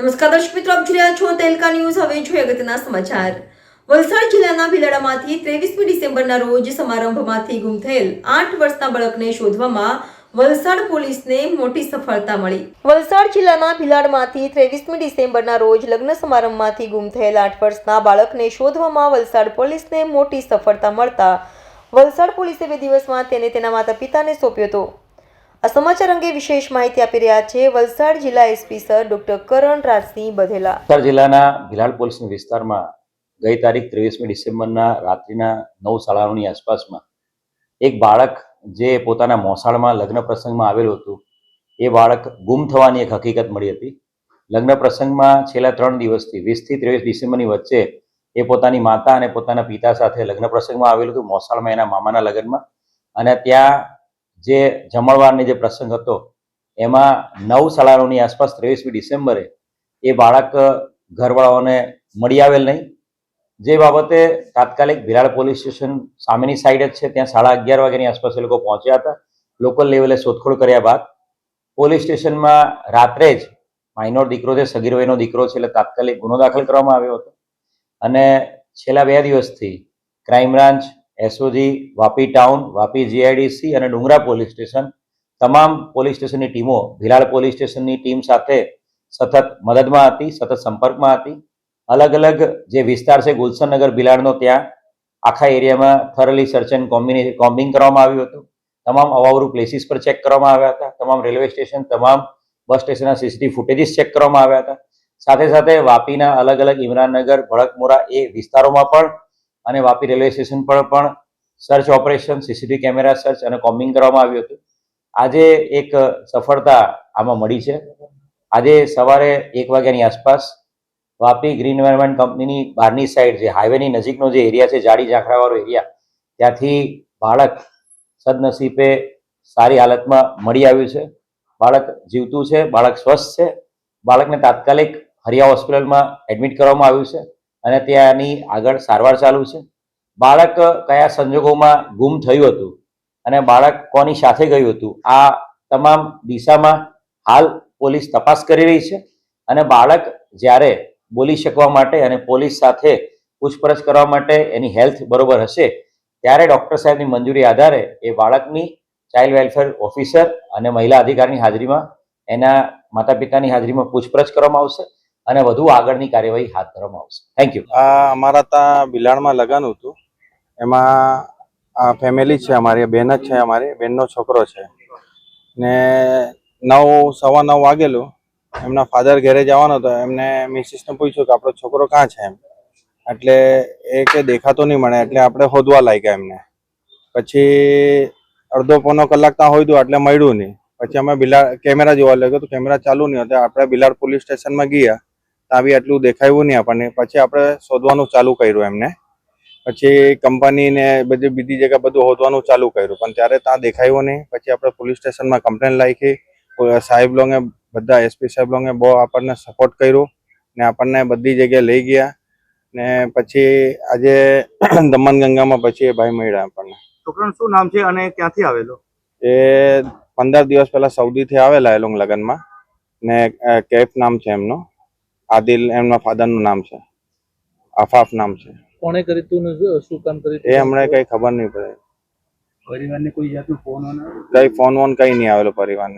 નમસ્કાર દર્શક મિત્રો, આપ જોઈ છો તેલકા ન્યૂઝ. હવે જોઈએ અગત્યના સમાચાર. વલસાડ જિલ્લાના ભીલાડામાંથી ત્રેવીસમી ડિસેમ્બરના રોજ સમારંભમાંથી ગુમ થયેલ આઠ વર્ષના બાળકને શોધવામાં વલસાડ પોલીસને મોટી સફળતા મળી. વલસાડ જિલ્લાના ભીલાડમાંથી ત્રેવીસમી ડિસેમ્બરના રોજ લગ્ન સમારંભમાંથી ગુમ થયેલ આઠ વર્ષના બાળકને શોધવામાં વલસાડ પોલીસને મોટી સફળતા મળતા વલસાડ પોલીસે બે દિવસમાં તેને તેના માતા પિતાને સોંપ્યો હતો. આ સમાચાર અંગે વિશેષ માહિતી આપી રહ્યા છે વલસાડ જિલ્લા SP sir doctor Karan Rajsinh Baghela. Valsad જિલ્લાના ભિલાડ પોલીસ વિસ્તારમાં ગઈ તારીખ ત્રેવીસમી ડિસેમ્બરના રાત્રિના નવ સાડાઓની આસપાસમાં એક બાળક જે પોતાના મોસાળમાં લગ્ન પ્રસંગમાં આવેલું હતું, એ બાળક ગુમ થવાની એક હકીકત મળી હતી. લગ્ન પ્રસંગમાં છેલ્લા ત્રણ દિવસથી વીસથી ત્રેવીસ ડિસેમ્બરની વચ્ચે એ પોતાની માતા અને પોતાના પિતા સાથે લગ્ન પ્રસંગમાં આવેલું હતું મોસાળમાં એના મામાના લગ્નમાં. અને ત્યાં જે જમણવારની જે પ્રસંગ હતો, એમાં નવ સાડાઓની આસપાસ ત્રેવીસમી ડિસેમ્બરે એ બાળક ઘરવાળાઓને મળી આવેલ નહીં. જે બાબતે તાત્કાલિક ભિલાડ પોલીસ સ્ટેશન સામેની સાઈડ જ છે, ત્યાં સાડા અગિયાર વાગ્યાની આસપાસ એ લોકો પહોંચ્યા હતા. લોકલ લેવલે શોધખોળ કર્યા બાદ પોલીસ સ્ટેશનમાં રાત્રે જ માઇનોર દીકરો છે, સગીર વયનો દીકરો છે, એટલે તાત્કાલિક ગુનો દાખલ કરવામાં આવ્યો હતો. અને છેલ્લા બે દિવસથી crime branch SOG Vapi town, Vapi GIDC અને ડુંગરા પોલીસ સ્ટેશન. તમામ પોલીસ સ્ટેશનની ટીમો, ભિલાડ પોલીસ સ્ટેશનની ટીમ સાથે સતત મદદમાં હતી, સતત સંપર્કમાં હતી. અલગ અલગ જે વિસ્તાર છે ગુલશનનગર ભિલાડનો ત્યાં આખા એરિયામાં થરલી સર્ચ એન્ડ કોમ્બિને કોમ્બિંગ કરવામાં આવ્યું હતું. તમામ અવાવરું પ્લેસીસ પર ચેક કરવામાં આવ્યા હતા. તમામ રેલવે સ્ટેશન, તમામ બસ સ્ટેશનના સીસીટીવી ફૂટેજીસ ચેક કરવામાં આવ્યા હતા. સાથે સાથે વાપીના અલગ અલગ ઇમરાનનગર, ભડકમોરા એ વિસ્તારોમાં પણ અને વાપી રેલવે સ્ટેશન પર પણ search operation CCTV camera search અને કોમ્બિંગ કરવામાં આવ્યું હતું. આજે એક સફળતા આમાં મળી છે. આજે સવારે એક વાગ્યાની આસપાસ વાપી ગ્રીન એન્વાયરમેન્ટ કંપનીની બહારની સાઈડ જે હાઈવેની નજીકનો જે એરિયા છે, જાડી ઝાંખરાવાળો એરિયા ત્યાંથી બાળક સદનસીબે સારી હાલતમાં મળી આવ્યું છે. બાળક જીવતું છે, બાળક સ્વસ્થ છે. બાળકને તાત્કાલિક હરિયા હોસ્પિટલમાં એડમિટ કરવામાં આવ્યું છે. અને ત્યાંની આગળ સારવાર ચાલુ છે. બાળક કયા સંજોગોમાં ગુમ થયું હતું અને બાળક કોની સાથે ગયું હતું, આ તમામ દિશામાં હાલ પોલીસ તપાસ કરી રહી છે અને બાળક જ્યારે બોલી શકવા માટે અને પોલીસ સાથે પૂછપરછ કરવા માટે એની હેલ્થ બરોબર હશે, ત્યારે ડૉક્ટર સાહેબની મંજૂરી આધારે એ બાળકની ચાઇલ્ડ વેલફેર ઓફિસર અને મહિલા અધિકારીની હાજરીમાં એના માતા પિતાની હાજરીમાં પૂછપરછ કરવામાં આવશે અને વધુ આગળની કાર્યવાહી હાથ ધરવામાં આવશે. થેન્ક યુ અમારા ત્યાં બિલાડમાં લગ્ન હતું. એમાં ફેમિલી છે અમારી બેન જ છે અમારી, બેનનો છોકરો છે. ને નવ, સવા નવ વાગેલું એમના ફાધર ઘરે જવાનો હતો. એમને મિસિસને પૂછ્યું કે આપણો છોકરો ક્યાં છે? એમ. એટલે એ કે દેખાતો નહીં મળે, એટલે આપણે હોદવા લાગ્યા એમને. પછી અડધો પોનો કલાક ત્યાં હોઈતું એટલે મળ્યું નહીં. પછી અમે બિલાડ, કેમેરા જોવા લાગ્યો તો કેમેરા ચાલુ નહીં હતા. આપણે બિલાડ પોલીસ સ્ટેશનમાં ગયા. બી આટલું દેખાયું નહીં આપણને. પછી આપણે શોધવાનું ચાલુ કર્યું એમને. પછી કંપની ને બધી બીજી જગ્યા બધું શોધવાનું ચાલુ કર્યું. પણ ત્યારે ત્યાં દેખાયું નહીં. પછી આપણે પોલીસ સ્ટેશનમાં કમ્પ્લેન લાખી સાહેબ લોંગે બધા એસપી સાહેબ લોંગે બહુ આપણને સપોર્ટ કર્યો ને આપણને બધી જગ્યાએ લઈ ગયા. ને પછી આજે દમણગંગામાં પછી એ ભાઈ મળ્યા આપણને. છોકરાનું શું નામ છે અને ક્યાંથી આવેલો? એ પંદર દિવસ પહેલા સૌદીથી આવેલા એ લોંગ લગ્નમાં. ને કેફ નામ છે એમનો. આદિલ એમના ફાધરનું નામ છે. આફાફ નામ છે. કોણે કરી તું ને શું- કામ કરી એ હમણાં કઈ ખબર નહીં પડે. પરિવારને કોઈ જાતનો ફોન કઈ ફોન વોન કઈ નહીં આવેલો પરિવારને.